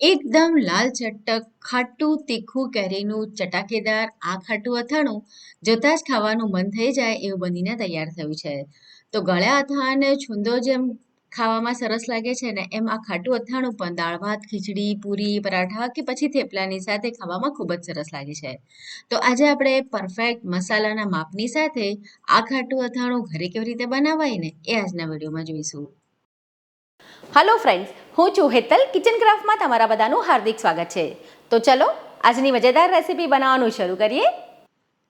એકદમ લાલ ચટક, ખાટું, તીખું, કેરીનું ચટાકેદાર, આ ખાટું અથાણું જોતાં જ ખાવાનું મન થઈ જાય એવું બનીને તૈયાર થયું છે. તો ગળ્યા અથાણ છૂંદો જેમ ખાવામાં સરસ લાગે છે ને, એમ આ ખાટું અથાણું પણ દાળ, ભાત, ખીચડી, પૂરી, પરાઠા કે પછી થેપલાની સાથે ખાવામાં ખૂબ જ સરસ લાગે છે. તો આજે આપણે પરફેક્ટ મસાલાના માપની સાથે આ ખાટું અથાણું ઘરે કેવી રીતે બનાવાય ને, એ આજના વિડીયોમાં જોઈશું. હલો ફ્રેન્ડ્સ હું છું હેતલ કિચન ક્રાફ્ટમાં તમારા બધાનું હાર્દિક સ્વાગત છે. તો ચલો, આજની મજેદાર રેસીપી બનાવવાનું શરૂ કરીએ.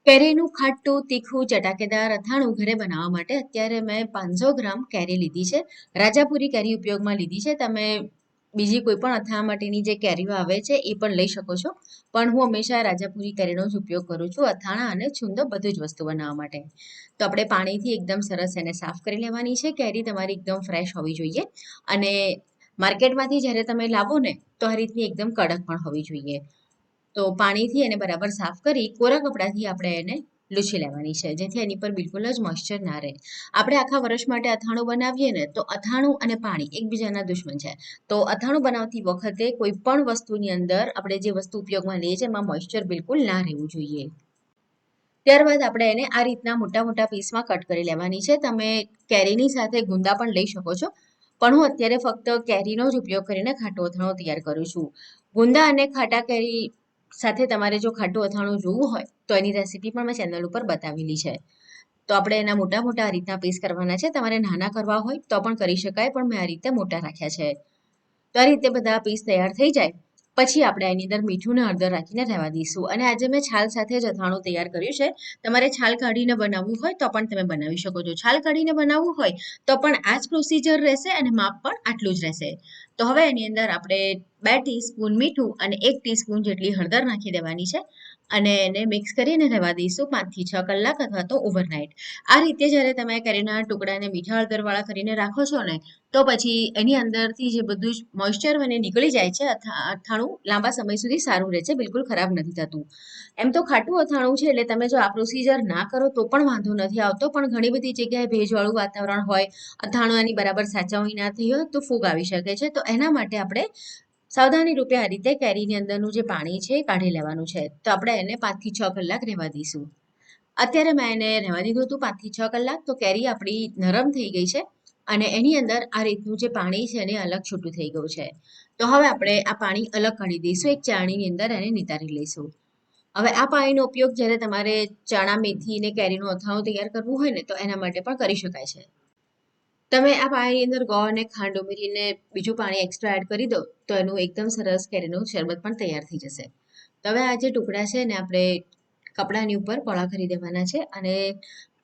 કેરીનું ખાટું, તીખું, ચટાકેદાર, અથાણું ઘરે બનાવવા માટે અત્યારે મેં પાંચસો ગ્રામ કેરી લીધી છે. રાજાપુરી કેરી ઉપયોગમાં લીધી છે. તમે બીજી કોઈ પણ અથાણા માટેની જે કેરીઓ આવે છે, એ પણ લઈ શકો છો. પણ હું હંમેશા રાજાપુરી કેરીનો જ ઉપયોગ કરું છું, અથાણા અને છુંદો બધું જ વસ્તુ બનાવવા માટે. તો આપણે પાણીથી એકદમ સરસ એને સાફ કરી લેવાની છે. કેરી તમારી એકદમ ફ્રેશ હોવી જોઈએ. અને માર્કેટમાંથી જ્યારે તમે લાવો ને, તો આ રીતની એકદમ કડક પણ હોવી જોઈએ. તો પાણીથી એને બરાબર સાફ કરી કોરા કપડાથી આપણે એને લૂછી લેવાની છે, જેથી એની પર બિલકુલ જ મોઇશ્ચર ના રહે. આપણે આખા વર્ષ માટે અથાણું બનાવીએ ને, તો અથાણું અને પાણી એકબીજાના દુશ્મન છે. તો અથાણું બનાવતી વખતે કોઈ પણ વસ્તુની અંદર આપણે જે વસ્તુ ઉપયોગમાં લઈએ છીએ, એમાં મોઇશ્ચર બિલકુલ ના રહેવું જોઈએ. ત્યારબાદ આપણે એને આ રીતના મોટા મોટા પીસમાં કટ કરી લેવાની છે. તમે કેરીની સાથે ગુંદા પણ લઈ શકો છો. પણ હું અત્યારે ફક્ત કેરીનો જ ઉપયોગ કરીને ખાટું અથાણું તૈયાર કરું છું. ગુંદા અને ખાટા કેરી સાથે તમારે જો ખાટું અથાણું જોવું હોય, તો એની રેસીપી પણ મેં ચેનલ ઉપર બતાવેલી છે. તો આપણે એના મોટા મોટા આ રીતના પીસ કરવાના છે. તમારે નાના કરવા હોય તો પણ કરી શકાય, પણ મેં આ રીતે મોટા રાખ્યા છે. તો આ રીતે બધા પીસ તૈયાર થઈ જાય. પછી આપણે એની અંદર મીઠું ને હળદર રાખીને રહેવા દઈશું. અને આજે મેં છાલ સાથે જ અથાણું તૈયાર કર્યું છે. તમારે છાલ કાઢીને બનાવવું હોય તો પણ તમે બનાવી શકો છો. છાલ કાઢીને બનાવવું હોય તો પણ આ જ પ્રોસિજર રહેશે અને માપ પણ આટલું જ રહેશે. તો હવે એની અંદર આપણે બે ટીસ્પૂન મીઠું અને એક ટીસ્પૂન જેટલી હળદર નાખી દેવાની છે. અને એને મિક્સ કરીને રહેવા દઈશું પાંચથી છ કલાક અથવા તો ઓવરનાઇટ આ રીતે જ્યારે તમે કેરીના ટુકડાને મીઠા હળદરવાળા કરીને રાખો છો ને, તો પછી એની અંદરથી જે બધું જ મોઇશ્ચર મને નીકળી જાય છે. અથા, અથાણું લાંબા સમય સુધી સારું રહે છે, બિલકુલ ખરાબ નથી થતું. એમ તો ખાટું અથાણું છે એટલે તમે જો આ પ્રોસિજર ના કરો તો પણ વાંધો નથી આવતો, પણ ઘણી બધી જગ્યાએ ભેજવાળું વાતાવરણ હોય, અથાણું એની બરાબર સાચવણી ના થઈ હોય તો ફૂગ આવી શકે છે. તો એના માટે આપણે સાવધાની રૂપે આ રીતે કેરીની અંદરનું જે પાણી છે એ કાઢી લેવાનું છે. તો આપણે એને પાંચથી છ કલાક રહેવા દઈશું. અત્યારે મેં એને રહેવા દીધું હતું પાંચથી છ કલાક. તો કેરી આપણી નરમ થઈ ગઈ છે અને એની અંદર આ રીતનું જે પાણી છે એને અલગ છૂટું થઈ ગયું છે. તો હવે આપણે આ પાણી અલગ કાઢી દઈશું. એક ચાણીની અંદર એને નિતારી લઈશું. હવે આ પાણીનો ઉપયોગ જ્યારે તમારે ચણા, મેથી ને કેરીનું અથાણું તૈયાર કરવું હોય ને તો એના માટે પણ કરી શકાય છે. તમે આ પાણીની અંદર ગોળ અને ખાંડ ઉમેરીને બીજું પાણી એક્સ્ટ્રા એડ કરી દો, તો એનું એકદમ સરસ કેરીનું શરબત પણ તૈયાર થઈ જશે. હવે આ જે ટુકડા છે ને આપણે કપડાની ઉપર પોળા કરી દેવાના છે અને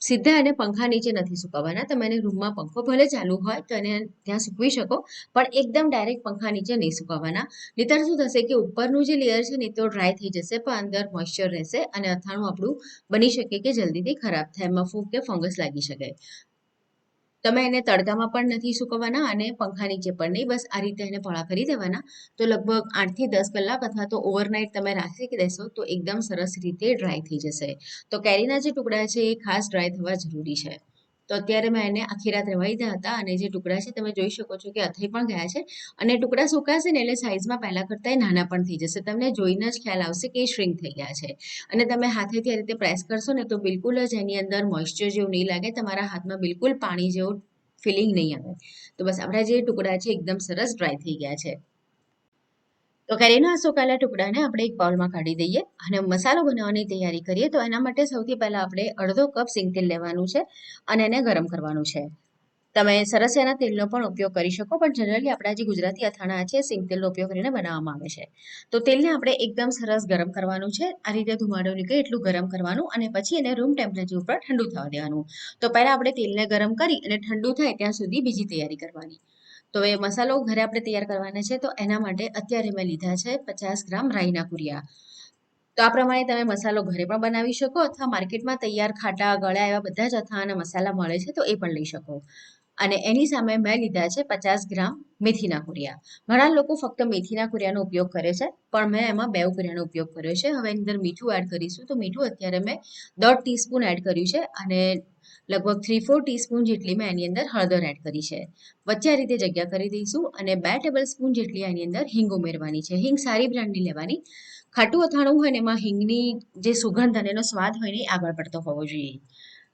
સીધા એને પંખા નીચે નથી સુકવવાના. તમે એને રૂમમાં પંખો ભલે ચાલુ હોય તો એને ત્યાં સૂકવી શકો, પણ એકદમ ડાયરેક્ટ પંખા નીચે નહીં સુકવવાના. નહીતર શું થશે કે ઉપરનું જે લેયર છે ને તો ડ્રાય થઈ જશે, પણ અંદર મોઇશ્ચર રહેશે અને અથાણું આપણું બની શકે કે જલ્દીથી ખરાબ થાય, એમાં ફૂગ કે ફંગસ લાગી શકે. તમે એને તડકામાં પણ નથી સૂકવવાના અને પંખા નીચે પણ નહીં. બસ આ રીતે એને પળા કરી દેવાના. તો લગભગ આઠથી દસ કલાક અથવા તો ઓવરનાઇટ તમે રાખી દેશો તો એકદમ સરસ રીતે ડ્રાય થઈ જશે. તો કેરીના જે ટુકડા છે એ ખાસ ડ્રાય થવા જરૂરી છે. તો અત્યારે મેં એને આખી રાત રહેવા દીધા હતા અને જે ટુકડા છે તમે જોઈ શકો છો કે અથઈ પણ ગયા છે અને ટુકડા સુકાશે ને એટલે સાઇઝમાં પહેલાં કરતાં નાના પણ થઈ જશે. તમને જોઈને જ ખ્યાલ આવશે કે એ શ્રિંક થઈ ગયા છે. અને તમે હાથેથી આ રીતે પ્રેસ કરશો ને તો બિલકુલ જ એની અંદર મોઇશ્ચર જેવું નહીં લાગે, તમારા હાથમાં બિલકુલ પાણી જેવું ફિલિંગ નહીં આવે. તો બસ આપણા જે ટુકડા છે, એકદમ સરસ ડ્રાય થઈ ગયા છે. તો કેરીના સુકાયેલા ટુકડાને આપણે એક બાઉલમાં કાઢી દઈએ અને મસાલો બનાવવાની તૈયારી કરીએ તો એના માટે સૌથી પહેલાં આપણે અડધો કપ સિંગ તેલ લેવાનું છે અને એને ગરમ કરવાનું છે. તમે સરસિયાના તેલનો પણ ઉપયોગ કરી શકો, પણ જનરલી આપણા જે ગુજરાતી અથાણા છે, સિંગ તેલનો ઉપયોગ કરીને બનાવવામાં આવે છે. તો તેલને આપણે એકદમ સરસ ગરમ કરવાનું છે. આ રીતે ધુમાડો નીકળે એટલું ગરમ કરવાનું અને પછી એને રૂમ ટેમ્પરેચર ઉપર ઠંડુ થવા દેવાનું. તો પહેલાં આપણે તેલને ગરમ કરી અને ઠંડુ થાય ત્યાં સુધી બીજી તૈયારી કરવાની. તો એ મસાલો ઘરે આપણે તૈયાર કરવાના છે, તો એના માટે અત્યારે મેં લીધા છે પચાસ ગ્રામ રાઈના કુરિયા તો આ પ્રમાણે તમે મસાલો ઘરે પણ બનાવી શકો અથવા માર્કેટમાં તૈયાર ખાટા, ગળ્યા એવા બધા જ અથાણાના મસાલા મળે છે, તો એ પણ લઈ શકો. અને એની સામે મેં લીધા છે પચાસ ગ્રામ મેથીના કુરિયા ઘણા લોકો ફક્ત મેથીના કુરિયાનો ઉપયોગ કરે છે, પણ મેં એમાં બે કુરિયાનો ઉપયોગ કર્યો છે. હવે અંદર મીઠું એડ કરીશું, તો મીઠું અત્યારે મેં દોઢ ટીસ્પૂન એડ કર્યું છે અને લગભગ થ્રી ફોર ટીસ્પૂન જેટલી મેં એની અંદર હળદર એડ કરી છે. વચ્ચે આ રીતે જગ્યા કરી દઈશું અને બે ટેબલ સ્પૂન જેટલી એની અંદર હિંગ ઉમેરવાની છે. હિંગ સારી બ્રાન્ડની લેવાની. ખાટું અથાણું હોય ને એમાં હિંગની જે સુગંધ અને એનો સ્વાદ હોય ને આગળ પડતો હોવો જોઈએ.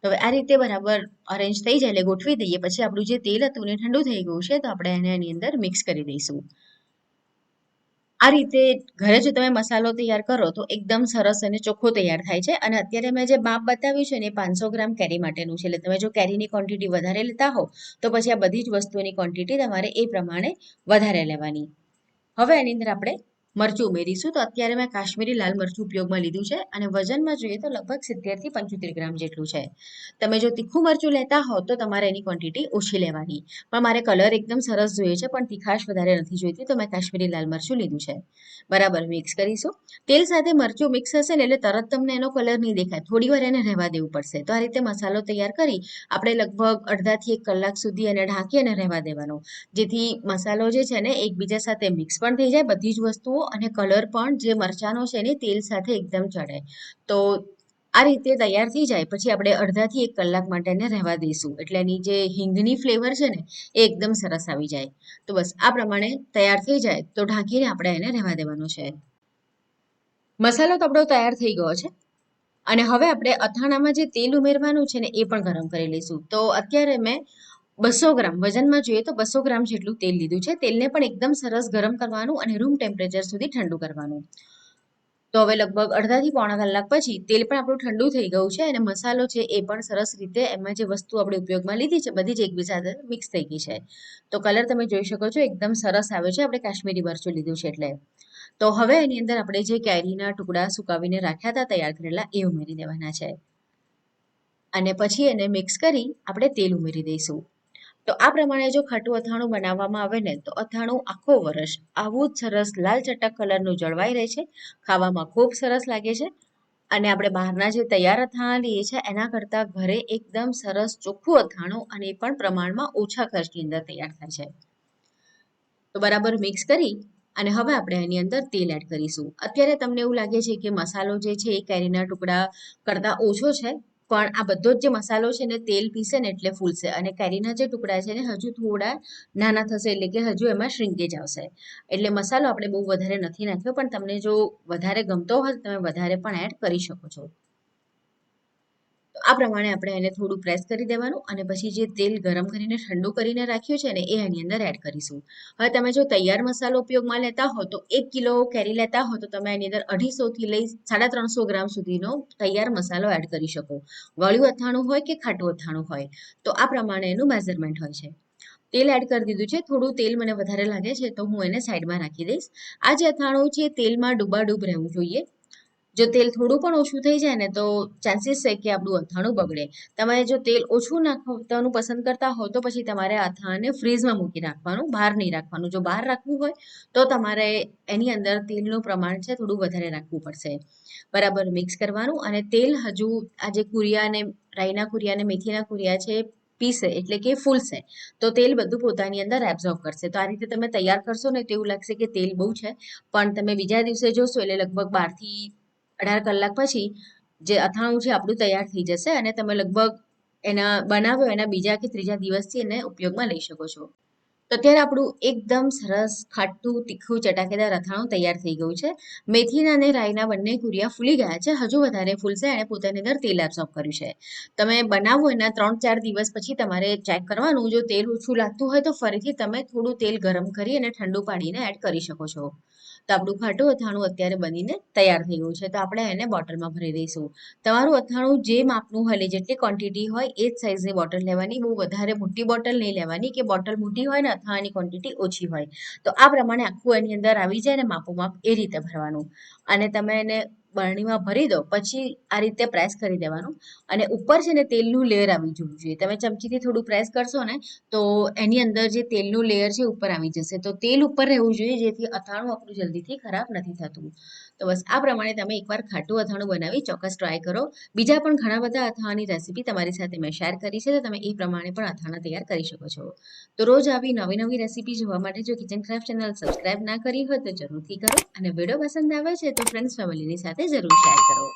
તો હવે આ રીતે બરાબર અરેન્જ થઈ જાય એટલે ગોઠવી દઈએ. પછી આપણું જે તેલ હતું ને ઠંડુ થઈ ગયું છે, તો આપણે એને એની અંદર મિક્સ કરી દઈશું. આ રીતે ઘરે જો તમે મસાલો તૈયાર કરો તો એકદમ સરસ અને ચોખ્ખો તૈયાર થાય છે. અને અત્યારે મેં જે માપ બતાવ્યું છે ને એ પાંચસો ગ્રામ કેરી માટેનું છે. એટલે તમે જો કેરીની ક્વોન્ટિટી વધારે લેતા હો તો પછી આ બધી જ વસ્તુઓની ક્વોન્ટિટી તમારે એ પ્રમાણે વધારે લેવાની. હવે એની અંદર આપણે મરચું ઉમેરીશું. તો અત્યારે મેં કાશ્મીરી લાલ મરચું ઉપયોગમાં લીધું છે અને વજનમાં જોઈએ તો લગભગ સિત્તેરથી પંચોતેર ગ્રામ જેટલું છે. તમે જો તીખું મરચું લેતા હો તો તમારે એની ક્વોન્ટિટી ઓછી લેવાની. પણ મારે કલર એકદમ સરસ જોઈએ છે, પણ તીખાશ વધારે નથી જોઈતી તો મેં કાશ્મીરી લાલ મરચું લીધું છે. બરાબર મિક્સ કરીશું. તેલ સાથે મરચું મિક્સ હશે ને એટલે તરત તમને એનો કલર નહીં દેખાય. થોડી વાર એને રહેવા દેવું પડશે. તો આ રીતે મસાલો તૈયાર કરી આપણે લગભગ અડધાથી એક કલાક સુધી એને ઢાંકી અને રહેવા દેવાનો. જેથી મસાલો જે છે ને એકબીજા સાથે મિક્સ પણ થઈ જાય, બધી જ વસ્તુઓ અને કલર પણ જે મરચાંનો છે ને, તેલ સાથે એકદમ ચડે. તો આ રીતે તૈયાર થઈ જાય. પછી આપણે અડધાથી એક કલાક માટે એને રહેવા દઈશું. એટલે એની જે હિંગની ફ્લેવર છે ને, એ એકદમ સરસ આવી જાય. તો બસ આ પ્રમાણે તૈયાર થઈ જાય. તો ઢાંકીને આપણે એને રહેવા દેવાનો છે. મસાલો તો આપણો તૈયાર થઈ ગયો છે. અને હવે આપણે અથાણામાં જે તેલ ઉમેરવાનું છે ને, એ પણ ગરમ કરી લઈશું. તો અત્યારે મેં બસો ગ્રામ. વજનમાં જોઈએ તો બસો ગ્રામ જેટલું તેલ લીધું છે. તેલને પણ એકદમ સરસ ગરમ કરવાનું અને રૂમ ટેમ્પરેચર સુધી ઠંડુ કરવાનું. તો હવે લગભગ અડધાથી પોણા કલાક પછી તેલ પણ આપણું ઠંડુ થઈ ગયું છે અને મસાલો છે એ પણ સરસ રીતે એમાં જે વસ્તુ આપણે ઉપયોગમાં લીધી છે, બધી જ એકબીજા સાથે મિક્સ થઈ ગઈ છે. તો કલર તમે જોઈ શકો છો, એકદમ સરસ આવે છે. આપણે કાશ્મીરી મરચું લીધું છે એટલે. તો હવે એની અંદર આપણે જે કેરીના ટુકડા સુકાવીને રાખ્યા હતા તૈયાર કરેલા, એ ઉમેરી દેવાના છે. અને પછી એને મિક્સ કરી આપણે તેલ ઉમેરી દઈશું. તો આ પ્રમાણે જો ખાટું અથાણું બનાવવામાં આવે ને, તો અથાણું આખો વર્ષ આવું જ સરસ લાલ ચટક કલરનું જળવાઈ રહે છે. ખાવામાં ખૂબ સરસ લાગે છે. અને આપણે બહારના જે તૈયાર અથાણા લઈએ છીએ, એના કરતાં ઘરે એકદમ સરસ ચોખ્ખું અથાણું અને એ પણ પ્રમાણમાં ઓછા ખર્ચની અંદર તૈયાર થાય છે. તો બરાબર મિક્સ કરી અને હવે આપણે એની અંદર તેલ એડ કરીશું. અત્યારે તમને એવું લાગે છે કે મસાલો જે છે એ કેરીના ટુકડા કરતાં ઓછો છે. પણ આ બધો જ જે મસાલો છે ને, તેલ પીસે ને એટલે ફૂલશે. અને કેરીના જે ટુકડા છે ને, હજુ થોડા નાના થશે એટલે કે હજુ એમાં શ્રિંકેજ આવશે. એટલે મસાલો આપણે બહુ વધારે નથી નાખ્યો, પણ તમને જો વધારે ગમતો હોય તમે વધારે પણ એડ કરી શકો છો. આ પ્રમાણે આપણે એને થોડું પ્રેસ કરી દેવાનું અને પછી જે તેલ ગરમ કરીને ઠંડુ કરીને રાખ્યું છે ને, એ એની અંદર એડ કરીશું. હવે તમે જો તૈયાર મસાલો ઉપયોગમાં લેતા હો, તો એક કિલો કેરી લેતા હો, તો તમે એની અંદર અઢીસોથી લઈ સાડા ત્રણસો ગ્રામ સુધીનો તૈયાર મસાલો એડ કરી શકો. વળ્યું અથાણું હોય કે ખાટું અથાણું હોય, તો આ પ્રમાણે એનું મેઝરમેન્ટ હોય છે. તેલ એડ કરી દીધું છે, થોડું તેલ મને વધારે લાગે છે, તો હું એને સાઈડમાં રાખી દઈશ. આ જે અથાણું છે, તેલમાં ડૂબાડૂબ રહેવું જોઈએ. જો તેલ થોડું પણ ઓછું થઈ જાય ને તો ચાન્સીસ છે કે આપણું અથાણું બગડે. તમે જો તેલ ઓછું નાખવાનું પસંદ કરતા હો તો પછી તમારે અથાણાને ફ્રીઝમાં મૂકી રાખવાનું, બહાર નહીં રાખવાનું. જો બહાર રાખવું હોય તો તમારે એની અંદર તેલનું પ્રમાણ છે થોડું વધારે રાખવું પડશે. બરાબર મિક્સ કરવાનું અને તેલ હજુ આ જે કુરિયા અને રાઈના કુરિયા અને મેથીના કુરિયા છે, પીસે એટલે કે ફૂલશે, તો તેલ બધું પોતાની અંદર એબ્ઝોર્વ કરશે. તો આ રીતે તમે તૈયાર કરશો ને તો એવું લાગશે કે તેલ બહુ છે, પણ તમે બીજા દિવસે જોશો એટલે લગભગ બારથી અઢાર કલાક પછી જે અથાણું છે આપણું તૈયાર થઈ જશે અને તમે લગભગ એના બનાવ્યો એના બીજા કે ત્રીજા દિવસથી એને ઉપયોગમાં લઈ શકો છો. તો અત્યારે આપણું એકદમ સરસ, ખાટું, તીખું, ચટાકેદાર અથાણું તૈયાર થઈ ગયું છે. મેથીના અને રાઈના બંને કુરિયા ફૂલી ગયા છે. હજુ વધારે ફૂલશે અને પોતાની અંદર તેલ એબ્સોર્બ કર્યું છે. તમે બનાવો એના ત્રણ ચાર દિવસ પછી તમારે ચેક કરવાનું. જો તેલ ઓછું લાગતું હોય તો ફરીથી તમે થોડું તેલ ગરમ કરી અને ઠંડુ પાડીને એડ કરી શકો છો. તો આપણું ખાટું અથાણું અત્યારે બનીને તૈયાર થઈ ગયું છે. તો આપણે એને બોટલમાં ભરી દઈશું. તમારું અથાણું જે માપનું હોય જેટલી ક્વોન્ટિટી હોય, એ જ સાઇઝની બોટલ લેવાની. બહુ વધારે મોટી બોટલ નહીં લેવાની કે બોટલ મોટી હોય ને અથાણાની ક્વોન્ટિટી ઓછી હોય. તો આ પ્રમાણે આખું એની અંદર આવી જાય ને માપોમાપ એ રીતે ભરવાનું. અને તમે એને બરણીમાં ભરી દો, પછી આ રીતે પ્રેસ કરી દેવાનું. અને ઉપર છે ને તેલનું લેયર આવી જવું જોઈએ. તમે ચમચીથી થોડું પ્રેસ કરશો ને, તો એની અંદર જે તેલનું લેયર છે ઉપર આવી જશે. તો તેલ ઉપર રહેવું જોઈએ, જેથી અથાણું આપણું જલ્દીથી ખરાબ નથી થતું. તો બસ આ પ્રમાણે તમે એકવાર ખાટું અથાણું બનાવી ચોક્કસ ટ્રાય કરો. બીજા પણ ઘણા બધા અથાણાની રેસીપી તમારી સાથે મેં શેર કરી છે, તો તમે એ પ્રમાણે પણ અથાણા તૈયાર કરી શકો છો. તો રોજ આવી નવી નવી રેસીપી જોવા માટે જો કિચન ક્રાફ્ટ ચેનલ સબસ્ક્રાઇબ ના કરી હોય, તો જરૂરથી કરો. અને વીડિયો પસંદ આવે છે, તો ફ્રેન્ડ્સ ફેમિલીની સાથે જરૂર શેર કરો.